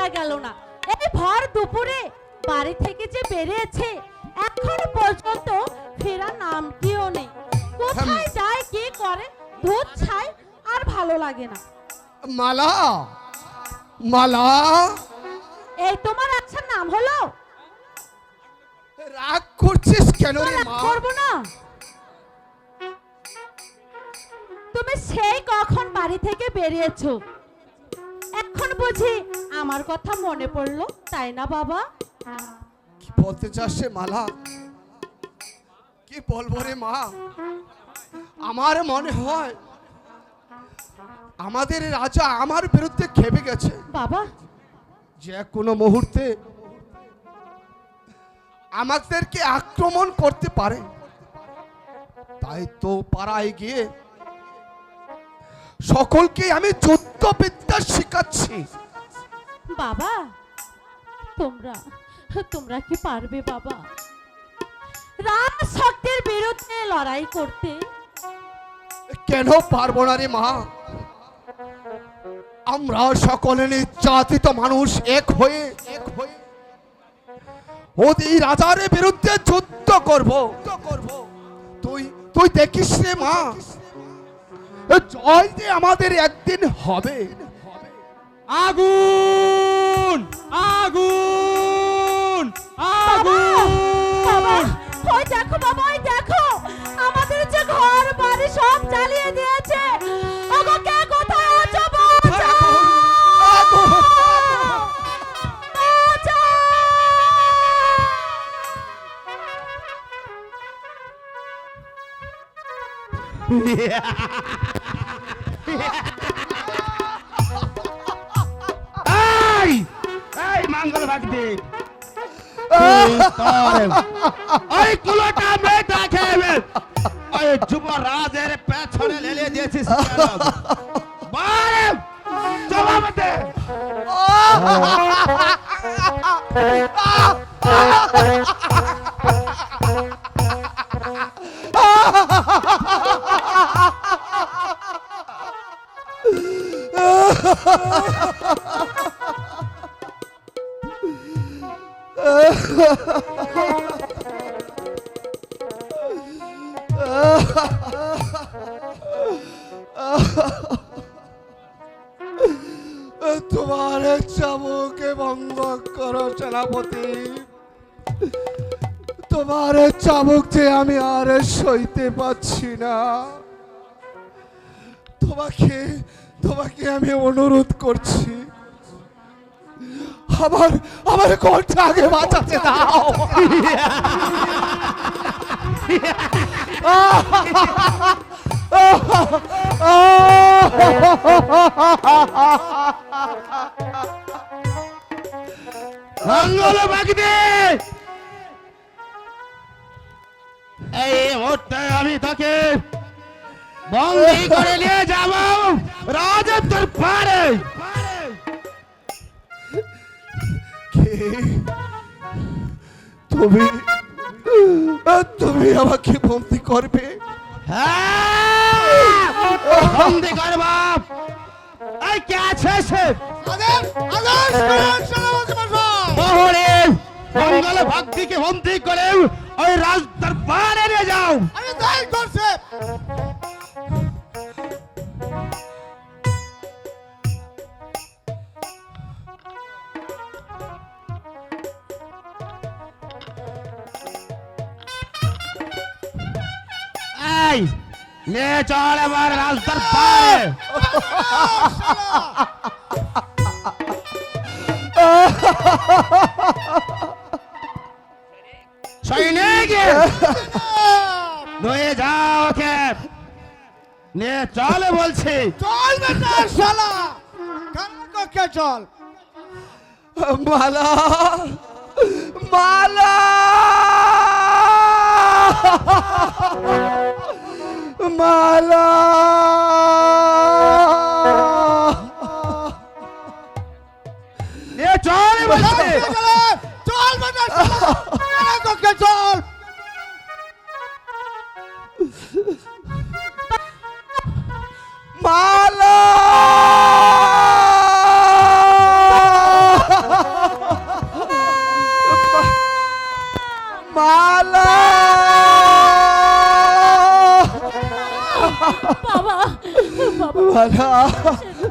ধরা গেল না। এই ভর দুপুরে বাড়ি থেকে যে বেরিয়েছে এখন পর্যন্ত ফেরার নামটিও নেই। কোথায় যায় কি করে দুধ ছাই আর ভালো লাগে না। মালা মালা। এই তোমার আচ্ছা নাম হলো? রাগ করছিস কেন রে মা? করব না। তুমি সেই কখন বাড়ি থেকে বেরিয়েছো? এখন বুঝি আমার কথা মনে পড়ল তাই না বাবা? কি বলতে চাস রে মালা? কি বলব রে মা? আমার মনে হয় আমাদের রাজা আমার বিরুদ্ধে খেপে গেছে। বাবা? যে কোনো মুহূর্তে আমাদেরকে আক্রমণ করতে পারে। তাই তো পাড়ায় গিয়ে সকলকে আমি যুদ্ধ বিদ্যা শিখাচ্ছি। বাবা তোমরা তোমরা কি পারবে বাবা? রাম শক্তির বিরুদ্ধে লড়াই করতে। কেন পারব না রে মা? আমরা সকলে নির্যাতিত মানুষ এক হয়ে এক হয়ে ওদের রাজার বিরুদ্ধে যুদ্ধ করব করব। তুই তুই দেখিস রে মা? জয় যে আমাদের একদিন হবে। আগুন! আগুন! আগুন! ওই দেখো বাবা ওই দেখো। আমাদের যে ঘর বাড়ি সব জ্বালিয়ে দিয়েছে। ওগো কে কোথায় আছো? বাঁচাও! আগুন! এই! এই মঙ্গল ভক্তি। ওই কুলোটা মেয়েটা খেয়ে ওই যুবরাজের পেছনে লেলে দিয়েছিস? বারে! জবাব দে। তোমার চাবুকে ভঙ্গ করো সেনাপতি। তোমার চাবুক যে আমি আর সইতে পাচ্ছি না। তোমাকে তোমাকে আমি অনুরোধ করছি। আমার আমার কোনটা আগে বাঁচাতে দাও। মুহূর্তে আমি তাকে করে নিয়ে যাব রাজত্বের পারে কে? তুমি তুমি আমাকে বন্দি করবে? হ্যাঁ, বন্দি করব এই কে আছে সে? শহরে মঙ্গল ভক্তিকে বন্দি করে ওই রাজ দরবারে নিয়ে যাও। এই নিয়ে চল এবার রাজ দরবারে সৈনিক! নিয়ে যাও ওকে। নিয়ে চল বলছি। চল বেটা শালা। কান্না কক্ষে চল? মালা মালা! মালা। নিয়ে চল বলছি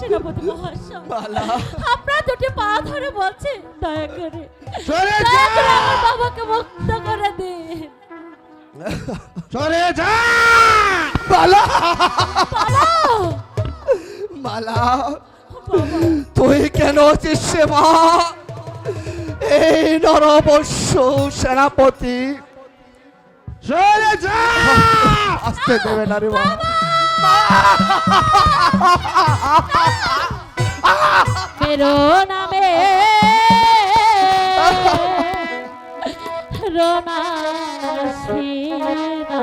সেনাপতি মহাশয় আপনার দুটি পা ধরে বলছে দয়া করে দয়া করে আমার বাবাকে মুক্ত করে দিন সরে যা মালা পালাও মালা তুই কেন আছিস সে মা এই নরবর্ষ সেনাপতি সরে যা আসতে দেবে না রে মা মেরো নামে। রোনা সিনা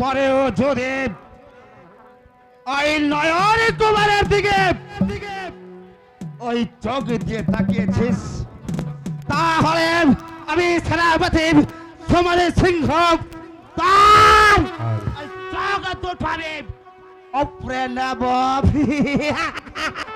আরে পরেও যদি ওই নয়ন কুমারের দিকে ওই চোখ দিয়ে তাকিয়েছিস তাহলে আমি সেনাপতি সমাজে সিংহ তার চোখ দুটারে অপরে নেব।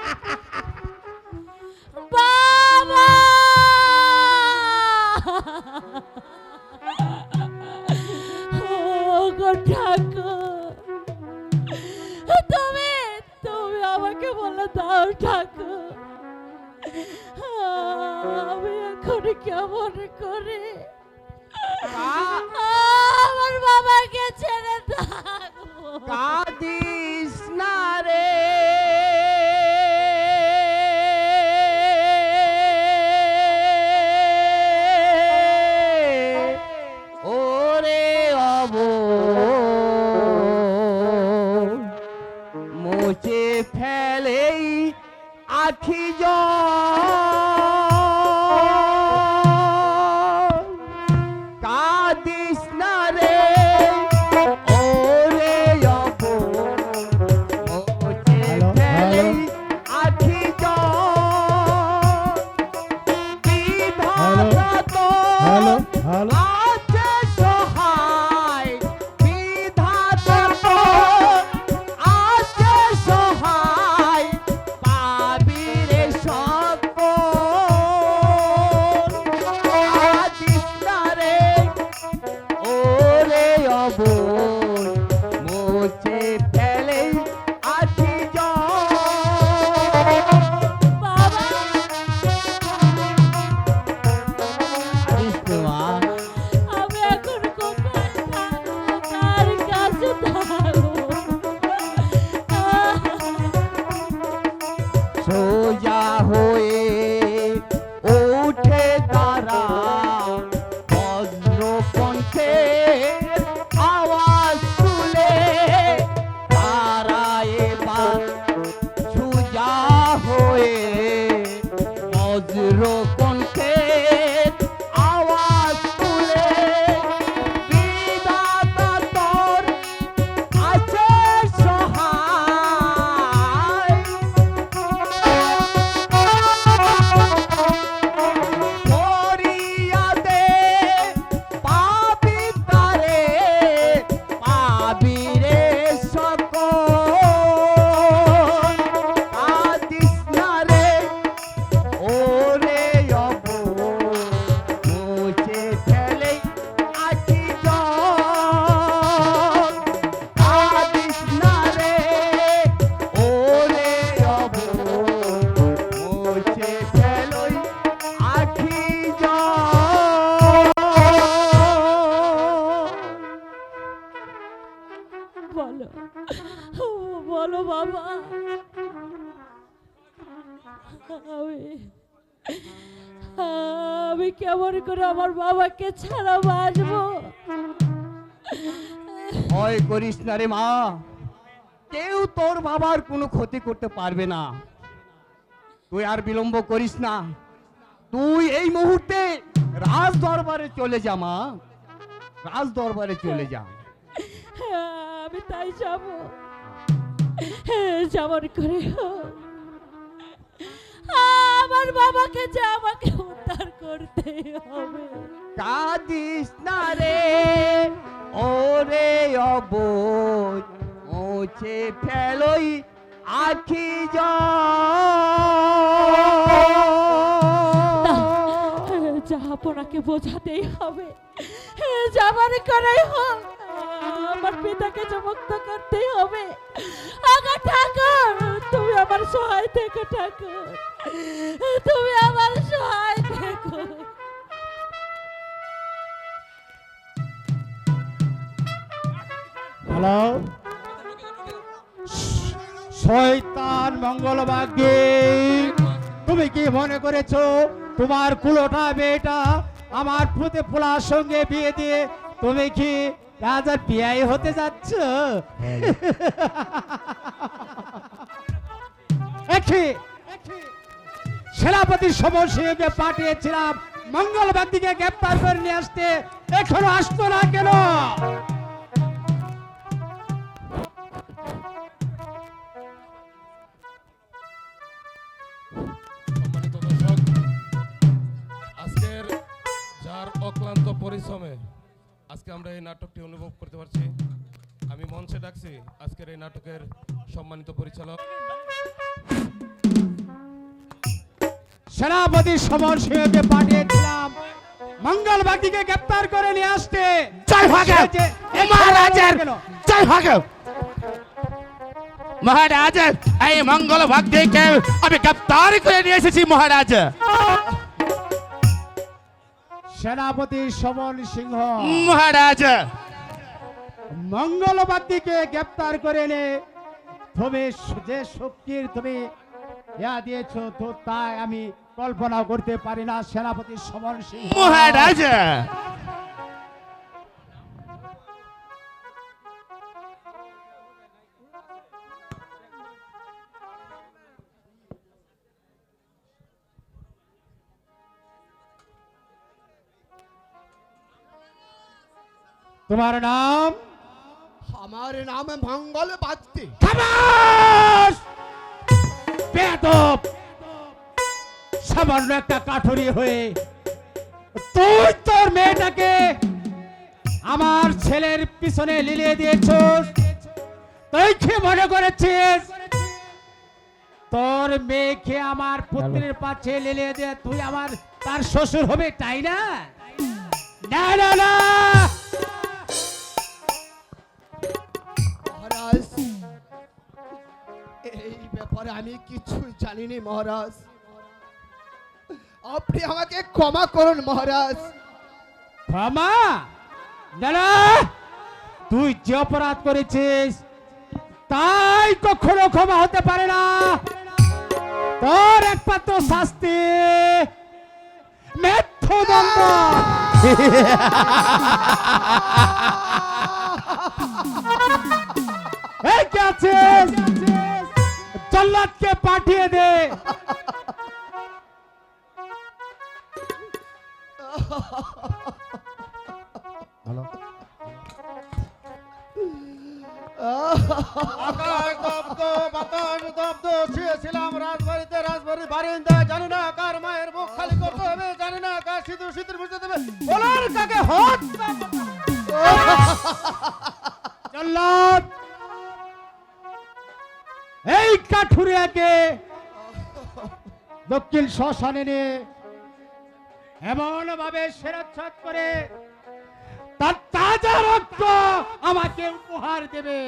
মুছে ফেলেই আখি জল। কেমন করে আমার বাবাকে ছাড়া বাঁচবো। ভয় করিস না রে মা। কেউ তোর বাবার কোনো ক্ষতি করতে পারবে না। তুই আর বিলম্ব করিস না। তুই এই মুহূর্তে রাজ দরবারে চলে যা মা। রাজ দরবারে চলে যা। আমি তাই যাব। যেমন করে। আমার বাবাকে যে আমাকে উদ্ধার করতে হবে। কাঁদিস না রে ওরে অবোধ মুছে ফেলোই আখি যা যা আপনাকে বোঝাতেই হবে। যাবার করাই হোক। আমার পিতাকে মুক্ত করতেই হবে। আগা ঠাকুর, তুমি আমার সহায় থেকে ঠাকুর। তুমি আমার সহায় থেকো। হ্যালো শয়তান মঙ্গলভাগ্যে, তুমি কি মনে করেছ, তোমার কুলোটা মেয়েটা আমার ফুতে ফুলার সঙ্গে বিয়ে দিয়ে তুমি কি রাজার বিয়াই হতে যাচ্ছ। একই সেনাপতি সমর সিংহকে পাঠিয়েছিলাম। মঙ্গল বাগদিকে গ্রেপ্তার করে নিয়ে আসতে। এখনও আসতো না কেন? অক্লান্ত পরিশ্রমে আজকে আমরা এই নাটকটি অনুভব করতে পারছি। আমি মঞ্চে ডাকছি আজকের এই নাটকের সম্মানিত পরিচালক। সেনাপতি সমর সিংহকে পাঠিয়েছিলাম। মঙ্গল বাগদিকে গ্রেপ্তার করে নিয়ে আসতে। জয় মহারাজের জয় মহারাজ এই মঙ্গল ভাগ্যকে আমি গ্রেপ্তার করে নিয়ে এসেছি মহারাজ। সেনাপতি সমন সিংহ। মহারাজ। মঙ্গলবার দিকে গ্রেপ্তার করে এনে তুমি যে শক্তির তুমি ইয়া দিয়েছ তো তাই আমি কল্পনা করতে পারি না সেনাপতি সমন সিংহ। মহারাজ। তোমার নাম? আমার নাম মঙ্গল বাজতে বেদব সামান্য একটা কাঠুরি হয়ে তুই তোর মেয়েটাকে আমার ছেলের পিছনে লিলিয়ে দিয়েছিস। তুই কি মনে করেছিস? তোর মেয়েকে আমার পুত্রের পাশে লিলিয়ে দিয়ে তুই আমার তার শ্বশুর হবে তাই না? না না না! ব্যাপারে আমি কিছুই জানিনি মহারাজ। আপনি আমাকে ক্ষমা করুন মহারাজ। ক্ষমা? না তুই যে অপরাধ করেছিস, তাই কখনো ক্ষমা হতে পারে না। তোর একমাত্র শাস্তি মৃত্যুদণ্ড এই কে আছিস? tiene. শ্মশানে নিয়ে এমন ভাবে সেরাচ্ছাদ করে তার তাজা রক্ত আমাকে উপহার দেবে।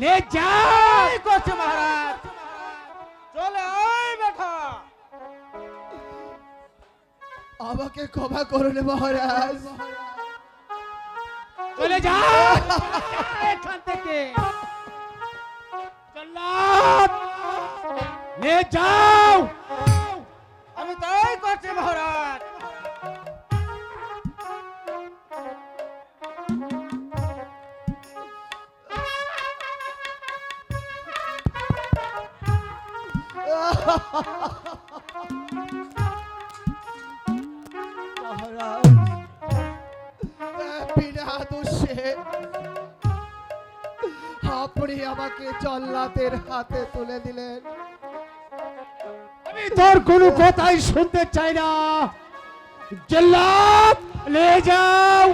নে যাই করছে মহারাজ। চলে আয় বেটা। আমাকে ক্ষমা করলে মহারাজ। চলে যা। এখান থেকে। যাও। আমি তাই করছি মহারাজ। আপনি আমাকে জল্লাদের হাতে তুলে দিলেন। তোর কোনো কথাই শুনতে চাই না। জল্লাদ লে যাও।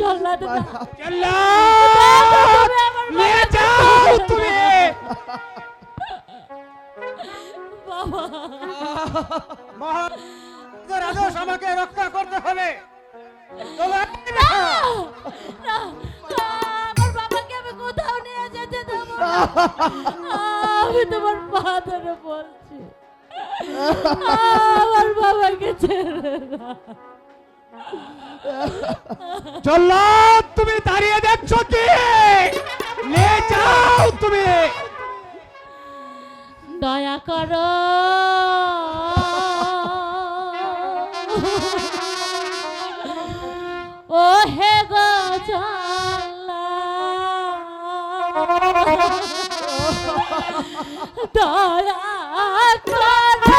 জল্লাদ লে যাও তুমি। বাবা। আমাকে রক্ষা করতে হবে। আমার বাবাকে আমি কোথাও নিয়ে যেতে দেবো আমি তোমার পা ধরে বলছি আমার বাবাকে ছেড়ে দাও। তুমি দাঁড়িয়ে দেখছ কি? লে যাও তুমি। দয়া করো। ও হে গো দয়া করো।